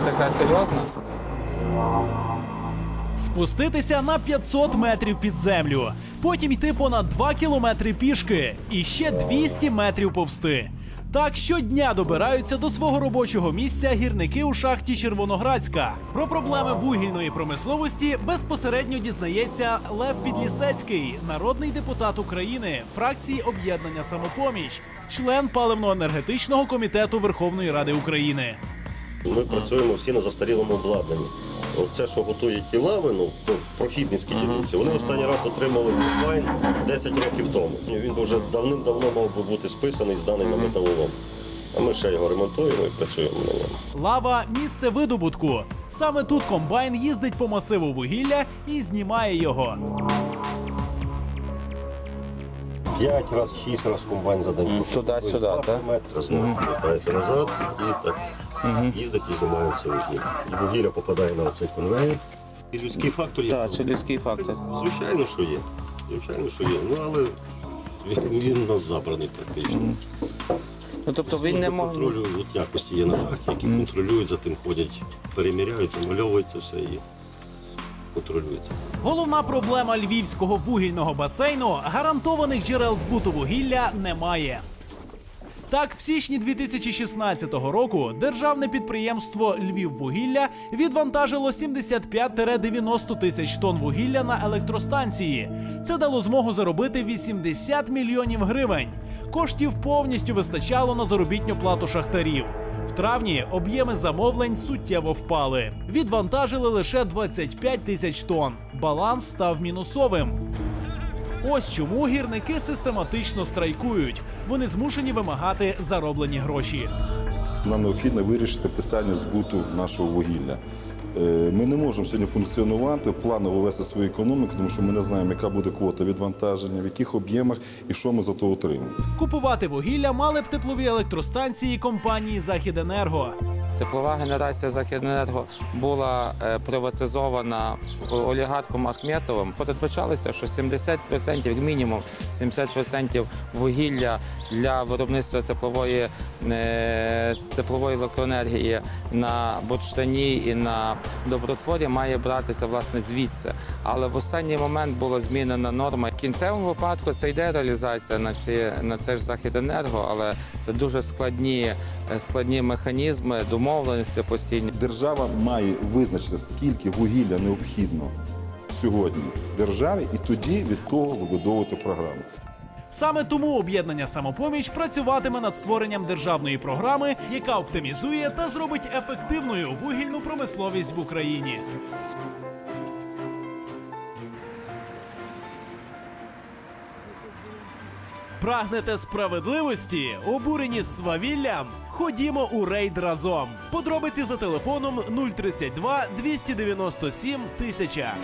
така серйозна. Спуститися на 500 метрів під землю, потім йти понад 2 кілометри пішки і ще 200 метрів повсти. Так щодня добираються до свого робочого місця гірники у шахті Червоноградська. Про проблеми вугільної промисловості безпосередньо дізнається Лев Підлісецький, народний депутат України, фракції об'єднання самопоміч, член паливно-енергетичного комітету Верховної Ради України. Ми працюємо всі на застарілому обладнанні. Оце, що готує ті лави, ну, то прохідницькі дільниці, вони останній раз отримали комбайн 10 років тому. Він вже давним-давно мав би бути списаний, зданий на металолом. А ми ще його ремонтуємо і працюємо на ньому. Лава місце видобутку. Саме тут комбайн їздить по масиву вугілля і знімає його. П'ять разів, шість разів комбайн за день. туди-сюди, так? кілометри знову повертається назад і так їздить і знімає це вугілля. І вугілля попадає на цей конвейер. І людський фактор є. Так, чи людський фактор. Звичайно, що є. Звичайно, що є. Ну, але він, він у нас забраний практично. Ну тобто він не може. контролю от якості є на шахті, які контролюють, за тим ходять, переміряють, замальовується все і контролюється. Головна проблема львівського вугільного басейну гарантованих джерел збуту вугілля немає. Так, в січні 2016 року державне підприємство Львіввугілля відвантажило 75-90 тисяч тонн вугілля на електростанції. Це дало змогу заробити 80 мільйонів гривень. Коштів повністю вистачало на заробітню плату шахтарів. В травні об'єми замовлень суттєво впали. Відвантажили лише 25 тисяч тонн. Баланс став мінусовим. Ось чому гірники систематично страйкують. Вони змушені вимагати зароблені гроші. Нам необхідно вирішити питання збуту нашого вугілля. Е, Ми не можемо сьогодні функціонувати, планово вести свою економіку, тому що ми не знаємо, яка буде квота відвантаження, в яких об'ємах і що ми за то отримаємо. Купувати вугілля мали б теплові електростанції компанії Західенерго. Теплова генерація Західенерго була е, приватизована олігархом Ахметовим. Передбачалося, що 70%, як мінімум 70% вугілля для виробництва теплової, е, теплової електроенергії на Бурштані і на Добротворі має братися власне звідси. Але в останній момент була змінена норма. В кінцевому випадку це йде реалізація на ці на це ж Західенерго, але це дуже складні, е, складні механізми, домовленості постійні. Держава має визначити, скільки вугілля необхідно сьогодні державі, і тоді від того вибудовувати програму. Саме тому об'єднання самопоміч працюватиме над створенням державної програми, яка оптимізує та зробить ефективною вугільну промисловість в Україні. Прагнете справедливості, обурені свавіллям? Ходімо у рейд разом. Подробиці за телефоном 032 297 1000.